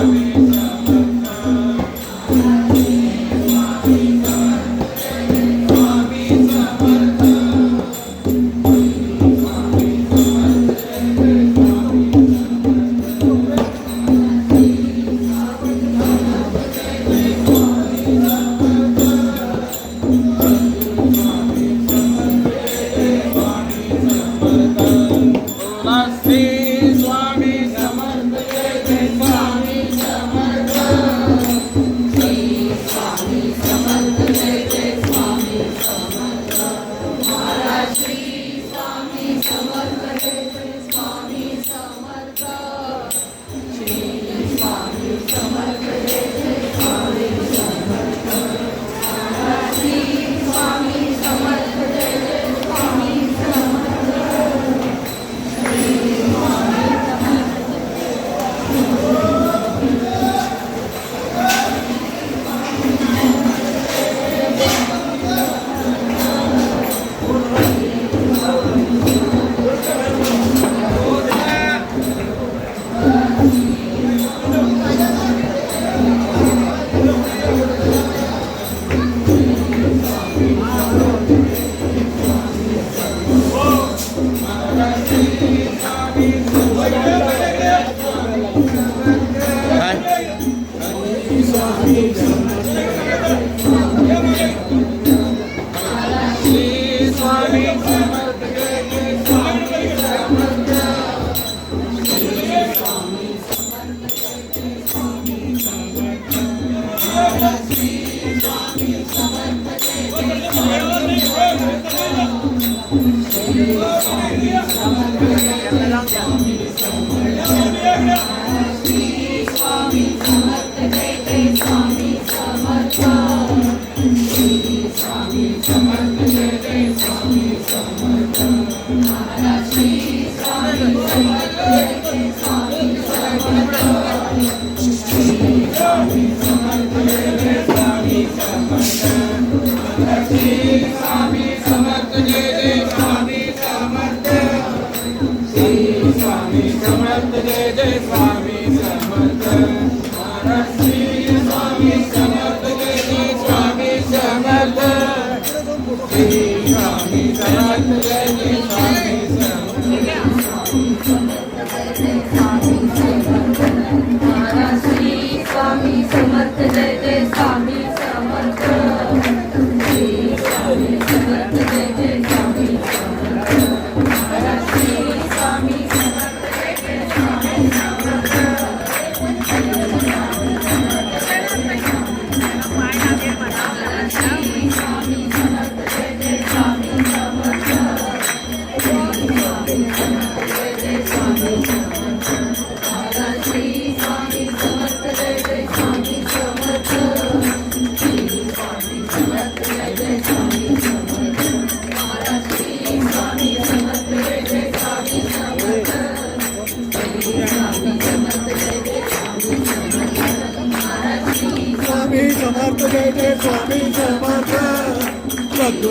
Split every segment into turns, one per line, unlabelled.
Amen. I see, I see, I see, やった!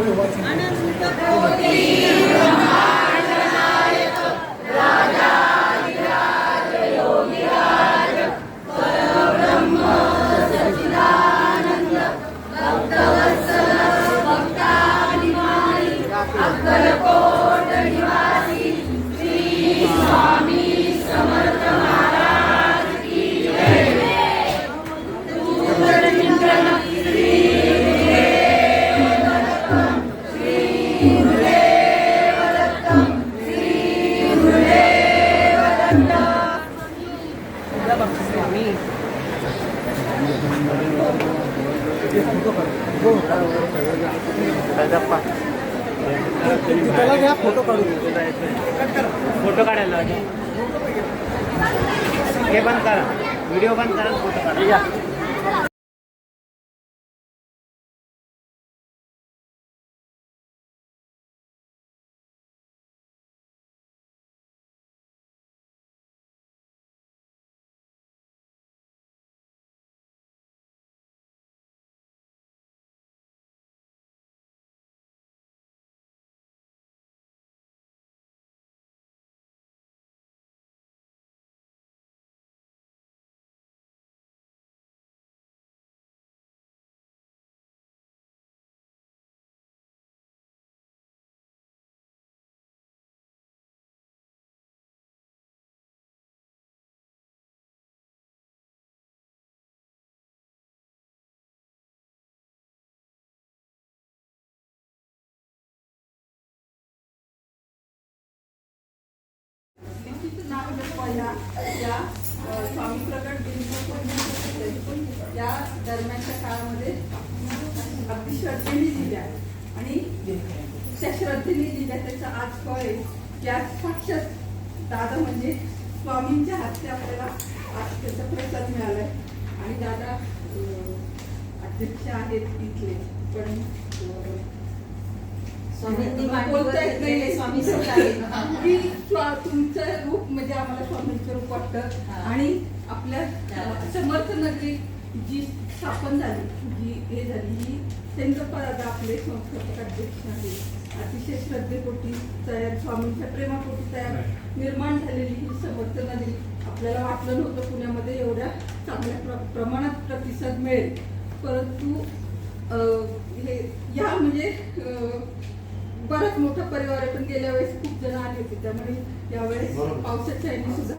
We're. 哎一下
म्हणजे पहिला या अ, स्वामी प्रकट दिन या दरम्यानच्या काळामध्ये अगदी श्रद्धेने दिल्या. आणि त्या श्रद्धेने दिल्या त्याचं आज फळ आहे. त्या साक्षात दादा म्हणजे स्वामींच्या हातचे आपल्याला आज त्याचा प्रसाद मिळालाय. आणि दादा अध्यक्ष आहेत इथले पण
स्वामींनी
बोलता
मांडीवर
येत नाही.
घेतलेले स्वामी स्वतः
तुमचं रूप म्हणजे आम्हाला स्वामींचं रूप वाटतं. आणि आपल्या समर्थ नगरी जी स्थापन झाली जी हे झाली ही सेंद्रपदा आपले संस्थापक अध्यक्ष आहेत. अतिशय श्रद्धेपोटी तयार स्वामींच्या प्रेमापोटी तयार निर्माण झालेली ही समर्थ नगरी आपल्याला वाटलं नव्हतं पुण्यामध्ये एवढ्या चांगल्या प्र- प्रमाणात प्रतिसाद मिळेल. परंतु अ, हे या म्हणजे बराच मोठा परिवार आहे पण गेल्या वेळेस खूप जण आले होते त्यामुळे यावेळेस. पावसाच्या ह्याने सुद्धा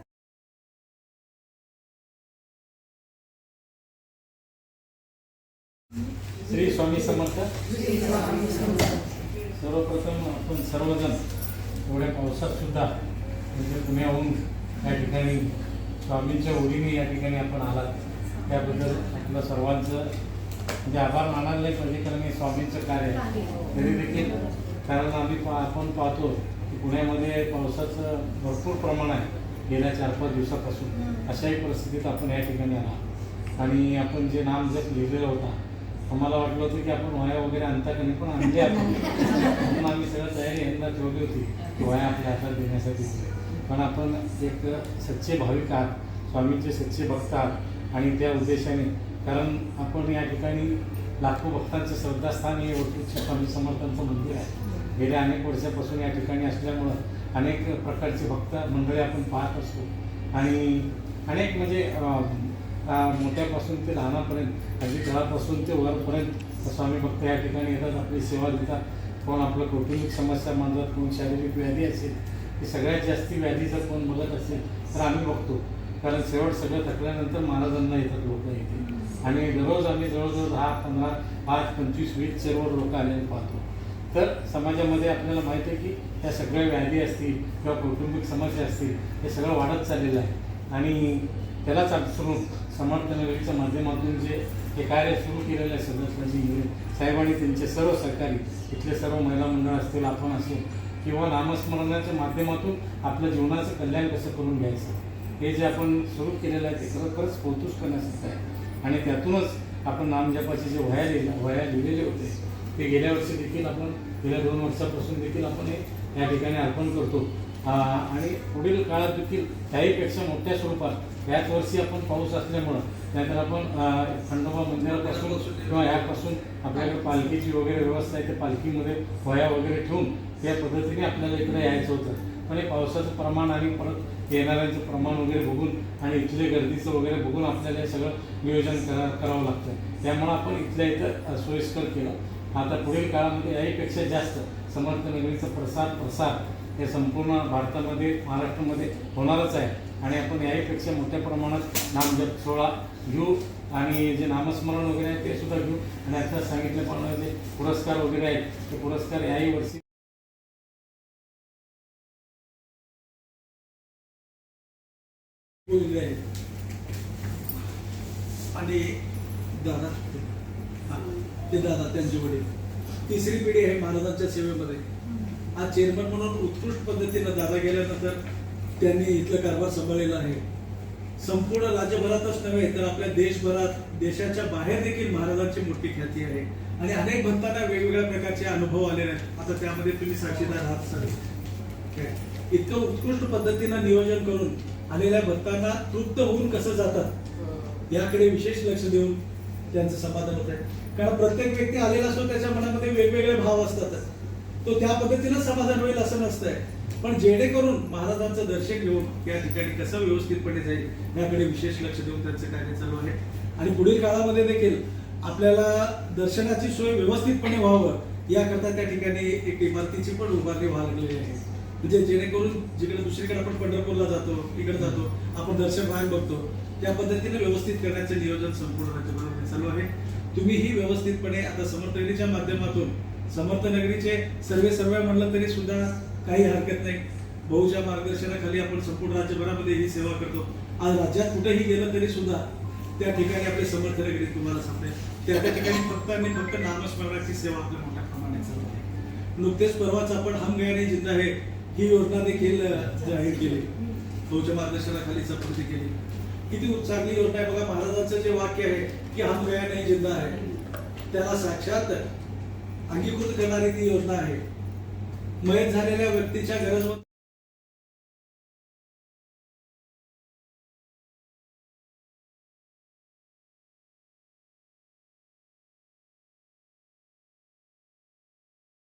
श्री स्वामी समर्थ. सर्वप्रथम आपण सर्वजण एवढ्या पावसात सुद्धा म्हणजे पुण्याहून या ठिकाणी स्वामींच्या ओढीने या ठिकाणी आपण आलात. त्याबद्दल आपलं सर्वांचं म्हणजे आभार मानायला नाही पाहिजे कारण हे स्वामींचं कार्य आहे. तरी देखील कारण आम्ही पा आपण पाहतो की पुण्यामध्ये पावसाचं भरपूर प्रमाण आहे. गेल्या चार पाच दिवसापासून. अशाही परिस्थितीत आपण या ठिकाणी आला आणि आपण जे नाम जप लिहिलेलं होता आम्हाला वाटलं होतं की आपण वया वगैरे आणता का नाही पण आणले आपण. म्हणून आम्ही सगळं तयारी यांना ठेवली होती की वया आपल्या हातात देण्यासाठी. पण आपण एक सच्चे भाविक आहात स्वामींचे सच्चे भक्त आहात आणि त्या उद्देशाने कारण आपण या ठिकाणी लाखो भक्तांचं श्रद्धास्थान हे वटूचे स्वामी समर्थांचं मंदिर आहे. गेल्या अनेक वर्षापासून या ठिकाणी असल्यामुळं अनेक प्रकारचे भक्त मंडळी आपण पाहत असतो. आणि अनेक म्हणजे मोठ्यापासून ते लहानापर्यंत अगदी घरापासून ते वरपर्यंत स्वामी भक्त या ठिकाणी येतात आपली सेवा देतात. कोण आपलं कौटुंबिक समस्या मांडतात कोण शारीरिक व्याधी असेल ही सगळ्यात जास्ती व्याधी जर कोण बघत असेल तर आम्ही बघतो. कारण शेवट सगळं थकल्यानंतर महाराजांना येतात लोक येते आणि दररोज आम्ही जवळजवळ दहा पंधरा पाच पंचवीस वीस सर्व लोक आलेले पाहतो. तर समाजामध्ये आपल्याला माहिती आहे की या सगळ्या व्याधी असतील किंवा कौटुंबिक समस्या असतील हे सगळं वाढत चाललेलं आहे. आणि त्यालाच अनुसरून समर्थ माध्यमातून जे हे कार्य सुरू केलेलं आहे सदस्यांनी साहेब साहेबांनी त्यांचे सर्व सरकारी इथले सर्व महिला मंडळ असतील आपण असेल किंवा नामस्मरणाच्या माध्यमातून आपल्या जीवनाचं कल्याण कसं करून घ्यायचं? हे जे आपण सुरू केलेलं आहे ते खरोखरच कौतुक करण्यासारखं आहे. आणि त्यातूनच आपण नामजपाचे जे वह्या लिहिल्या वह्या लिहिलेले होते ते गेल्या वर्षी देखील आपण गेल्या दोन वर्षापासून देखील आपण हे या ठिकाणी अर्पण करतो. आणि पुढील काळात देखील त्याहीपेक्षा मोठ्या स्वरूपात याच वर्षी आपण पाऊस असल्यामुळं नाहीतर आपण खंडोबा मंदिरापासून किंवा ह्यापासून आपल्याकडे पालखीची वगैरे व्यवस्था आहे त्या पालखीमध्ये वह्या वगैरे ठेवून त्या पद्धतीने आपल्याला इकडे यायचं होतं. पण हे पावसाचं प्रमाण आणि परत येणाऱ्यांचं प्रमाण वगैरे बघून आणि इथले गर्दीचं वगैरे बघून आपल्याला हे सगळं नियोजन करा करावं लागतं. त्यामुळं आपण इथल्या इथं सोयीस्कर केलं. आता पुढील काळामध्ये याहीपेक्षा जास्त समर्थ नगरीचा प्रसार प्रसार हे संपूर्ण भारतामध्ये महाराष्ट्रामध्ये होणारच आहे. आणि आपण याहीपेक्षा मोठ्या प्रमाणात नामजप सोहळा घेऊ आणि जे नामस्मरण वगैरे आहे ते सुद्धा घेऊ. आणि आता सांगितल्याप्रमाणे जे पुरस्कार वगैरे आहेत ते पुरस्कार याही वर्षी
आणि दादा? हा, ते दादा त्यांचे वडील. तिसरी पिढी आहे महाराजांच्या सेवेमध्ये. आज चेअरमन म्हणून उत्कृष्ट पद्धतीनं दादा गेल्यानंतर त्यांनी इथलं कारभार सांभाळलेला आहे. संपूर्ण राज्यभरातच नव्हे तर आपल्या देशभरात देशाच्या बाहेर देखील महाराजांची मोठी ख्याती आहे. आणि अनेक भक्तांना वेगवेगळ्या प्रकारचे अनुभव आलेले आहेत. आता त्यामध्ये तुम्ही साक्षीदार आहात सगळे इतकं उत्कृष्ट पद्धतीनं नियोजन करून आलेल्या भक्तांना तृप्त होऊन कसं जातात याकडे विशेष लक्ष देऊन त्यांचं समाधान होत आहे कारण प्रत्येक व्यक्ती आलेला असतो त्याच्या मनामध्ये वेगवेगळे भाव असतात. तो त्या पद्धतीनं समाधान होईल असं नसतंय. पण जेणेकरून महाराजांचं दर्शन घेऊन या ठिकाणी कसं व्यवस्थितपणे जाईल याकडे विशेष लक्ष देऊन त्यांचं कार्य चालू आहे. आणि पुढील काळामध्ये देखील आपल्याला दर्शनाची सोय व्यवस्थितपणे व्हावं याकरता त्या ठिकाणी एक इमारतीची पण उभारणी व्हायला लागलेली आहे. म्हणजे जेणेकरून जिकडे दुसरीकडे आपण पंढरपूरला जातो इकडे जातो आपण दर्शन बाहेर बघतो त्या पद्धतीने व्यवस्थित करण्याचं नियोजन संपूर्ण राज्यभरामध्ये चालू आहे. तुम्हीही व्यवस्थितपणे आता समर्थनगरीच्या माध्यमातून समर्थनगरीचे सर्वे सर्वे म्हणलं तरी सुद्धा काही हरकत नाही. भाऊच्या मार्गदर्शनाखाली आपण संपूर्ण राज्यभरामध्ये ही सेवा करतो. आज राज्यात कुठेही गेलं तरी सुद्धा त्या ठिकाणी आपले समर्थनगरी तुम्हाला सांगते. त्या त्या ठिकाणी फक्त आणि फक्त नामस्मरणाची सेवा आपल्या मोठ्या प्रमाणात चालू आहे. नुकतेच परवाच आपण हम गयाने जिंदा है ही योजना देखील जाहीर केली. तोच्या मार्गदर्शनाखाली सपूर्ती केली. किती चांगली योजना आहे बघा. महाराजांचं जे वाक्य आहे की हम गया नाही जिंदा आहे. त्याला साक्षात अंगीकृत करणारी ती योजना आहे. मयत झालेल्या व्यक्तीच्या गरज